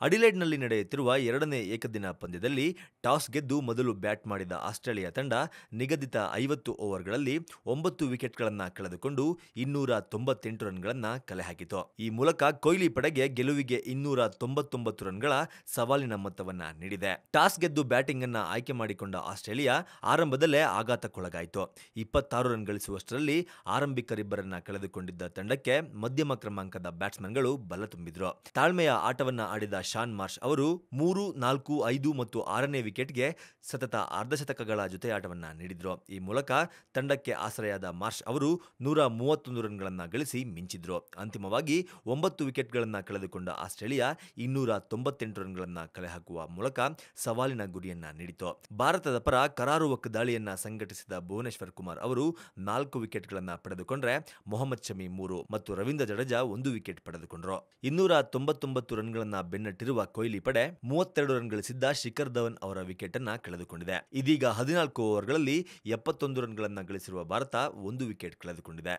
ಅಡಿಲೇಡ್ನಲ್ಲಿ ನಡೆಯುತ್ತಿರುವ ಎರಡನೇ ಏಕದಿನ ಪಂದ್ಯದಲ್ಲಿ ಟಾಸ್ ಗೆದ್ದು ಮೊದಲು ಬ್ಯಾಟ್ ಮಾಡಿದ ಆಸ್ಟ್ರೇಲಿಯಾ ತಂಡ ನಿಗದಿತ ಐವತ್ತು ಓವರ್ಗಳಲ್ಲಿ ಒಂಬತ್ತು ವಿಕೆಟ್ಗಳನ್ನು ಕಳೆದುಕೊಂಡು ಇನ್ನೂರ ತೊಂಬತ್ತೆಂಟು ರನ್ಗಳನ್ನು ಕಲೆಹಾಕಿತು ಈ ಮೂಲಕ ಕೊಹ್ಲಿ ಪಡೆಗೆ ಗೆಲುವಿಗೆ ಇನ್ನೂರ ತೊಂಬತ್ತೊಂಬತ್ತು ರನ್ಗಳ ಸವಾಲಿನ ಮೊತ್ತವನ್ನು ನೀಡಿದೆ. ಟಾಸ್ ಗೆದ್ದು ಬ್ಯಾಟಿಂಗ್ ಅನ್ನ ಆಯ್ಕೆ ಮಾಡಿಕೊಂಡ ಆಸ್ಟ್ರೇಲಿಯಾ ಆರಂಭದಲ್ಲೇ ಆಘಾತಕ್ಕೊಳಗಾಯಿತು. ಇಪ್ಪತ್ತಾರು ರನ್ ಗಳಿಸುವಷ್ಟರಲ್ಲಿ ಆರಂಭಿಕರಿಬ್ಬರನ್ನ ಕಳೆದುಕೊಂಡಿದ್ದ ತಂಡಕ್ಕೆ ಮಧ್ಯಮ ಕ್ರಮಾಂಕದ ಬ್ಯಾಟ್ಸ್ಮನ್ಗಳು ಬಲ ತುಂಬಿದ್ರು. ತಾಳ್ಮೆಯ ಆಟವನ್ನ ಆಡಿದ ಶಾನ್ ಮಾರ್ಷ್ ಅವರು ಮೂರು, ನಾಲ್ಕು, ಐದು ಮತ್ತು ಆರನೇ ವಿಕೆಟ್ಗೆ ಸತತ ಅರ್ಧಶತಕಗಳ ಜೊತೆಯಾಟವನ್ನ ನೀಡಿದ್ರು. ಈ ಮೂಲಕ ತಂಡಕ್ಕೆ ಆಸರೆಯಾದ ಮಾರ್ಷ್ ಅವರು ನೂರ ಮೂವತ್ತೊಂದು ರನ್ಗಳನ್ನು ಗಳಿಸಿ ಮಿಂಚಿದ್ರು. ಅಂತಿಮವಾಗಿ ಒಂಬತ್ತು ವಿಕೆಟ್ಗಳನ್ನು ಕಳೆದುಕೊಂಡ ಆಸ್ಟ್ರೇಲಿಯಾ ಇನ್ನೂರ ತೊಂಬತ್ತೆಂಟು ರನ್ಗಳನ್ನು ಕಲೆಹಾಕುವ ಮೂಲಕ ಸವಾಲಿನ ಗುರಿಯನ್ನ ನೀಡಿತು ಭಾರತದ ಪರ ಕರಾರುವಕ್ ದಾಳಿಯನ್ನು ಸಂಘಟಿಸಿದ ಭುವನೇಶ್ವರ್ ಕುಮಾರ್ ಅವರು ನಾಲ್ಕು ವಿಕೆಟ್ಗಳನ್ನು ಪಡೆದುಕೊಂಡ್ರೆ ಮೊಹಮ್ಮದ್ ಶಮಿ ಮೂರು ಮತ್ತು ರವೀಂದ್ರ ಜಡೇಜಾ ಒಂದು ವಿಕೆಟ್ ಪಡೆದುಕೊಂಡ್ರು. ಇನ್ನೂರ ತೊಂಬತ್ತೊಂಬತ್ತು ರನ್ಗಳನ್ನ ಬೆನ್ನಟ್ಟಿರುವ ಕೊಹ್ಲಿ ಪಡೆ ಮೂವತ್ತೆರಡು ರನ್ ಗಳಿಸಿದ್ದ ಶಿಖರ್ ಧವನ್ ಅವರ ವಿಕೆಟ್ ಅನ್ನ ಕಳೆದುಕೊಂಡಿದೆ. ಇದೀಗ ಹದಿನಾಲ್ಕು ಓವರ್ಗಳಲ್ಲಿ ಎಪ್ಪತ್ತೊಂದು ರನ್ಗಳನ್ನ ಗಳಿಸಿರುವ ಭಾರತ ಒಂದು ವಿಕೆಟ್ ಕಳೆದುಕೊಂಡಿದೆ.